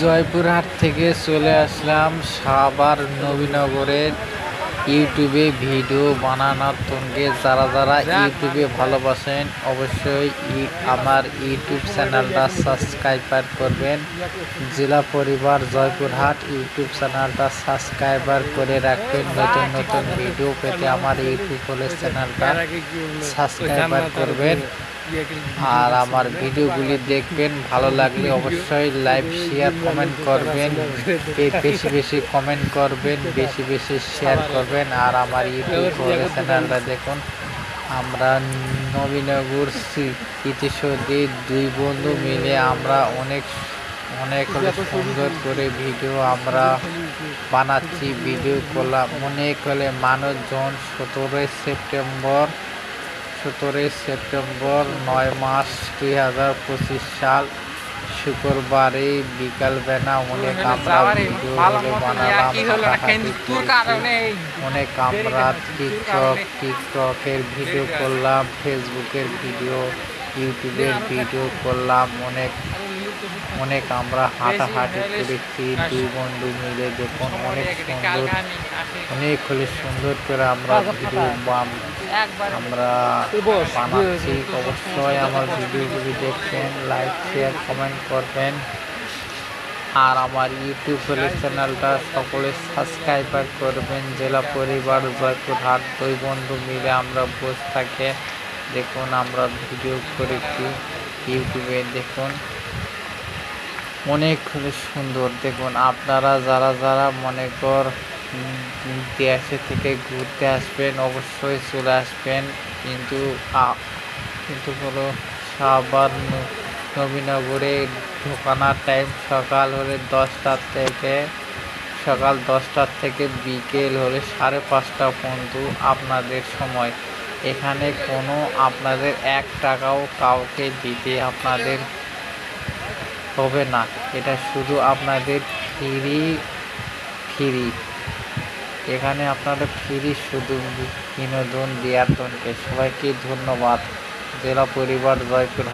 জয়পুরহাট থেকে চলে আসলাম সাবার নবীনগরের ইউটিউবে ভিডিও বানানোর সঙ্গে যারা যারা ইউটিউবে ভালোবাসেন অবশ্যই ই- আমার ইউটিউব চ্যানেলটা সাবস্ক্রাইবার করবেন। জেলা পরিবার জয়পুরহাট ইউটিউব চ্যানেলটা সাবস্ক্রাইবার করে রাখবেন। নতুন নতুন ভিডিও পেতে আমার ইউটিউব হলে চ্যানেলটা সাবস্ক্রাইবার করবেন। আর আমার ভিডিওগুলি দেখবেন, ভালো লাগলে অবশ্যই লাইভ শেয়ার কমেন্ট করবেন। বেশি বেশি কমেন্ট করবেন, বেশি বেশি শেয়ার করবেন। আর আমার ইউটিউব চ্যানেলটা দেখুন। আমরা নবীনগর ইতিসদি দুই বন্ধু মিলে আমরা অনেক অনেক সুন্দর করে ভিডিও আমরা বানাচ্ছি, ভিডিও করলাম অনেক হলে মানুষজন সতেরোই সেপ্টেম্বর। সতেরোই সেপ্টেম্বর নয় মাস দুই হাজার পঁচিশ সাল শুক্রবারে বিকাল বেলা অনেক আমরা ভিডিও বানালাম অনেক আমরা টিকটক টিকটকের ভিডিও করলাম ফেসবুকের ভিডিও ইউটিউবের ভিডিও করলাম অনেক অনেক আমরা হাঁটাহাঁটি করেছি দুই বন্ধু মিলে দেখুন অনেক সুন্দর অনেক হলে সুন্দর করে আমরা ভিডিও আমরা বানাচ্ছি অবশ্যই আমার ভিডিওগুলি দেখবেন লাইক শেয়ার কমেন্ট করবেন। আর আমার ইউটিউব চ্যানেলটা সকলে সাবস্ক্রাইবার করবেন জেলা পরিবার জয়পুরহাট দুই বন্ধু মিলে আমরা বসে থাকে। দেখুন আমরা ভিডিও করেছি ইউটিউবে দেখুন। অনেক সুন্দর দেখুন। আপনারা যারা যারা মনে কর দেশে থেকে ঘুরতে আসবেন, অবশ্যই চলে আসবেন। কিন্তু কিন্তু হলো সাবার ন- নবীনগরে ঢোকানোর টাইম সকাল হলে দশটার থেকে, সকাল দশটার থেকে বিকেল হলে সাড়ে পাঁচটা পর্যন্ত আপনাদের সময়। এখানে কোনো আপনাদের এক টাকাও কাউকে দিতে আপনাদের হবে না। এটা শুধু আপনাদের ফ্রি ফ্রি। এখানে আপনাদের ফ্রি শুধু বিনোদন দেওয়ার জন্য সবাইকে ধন্যবাদ। জেলা পরিবার জয়পুর।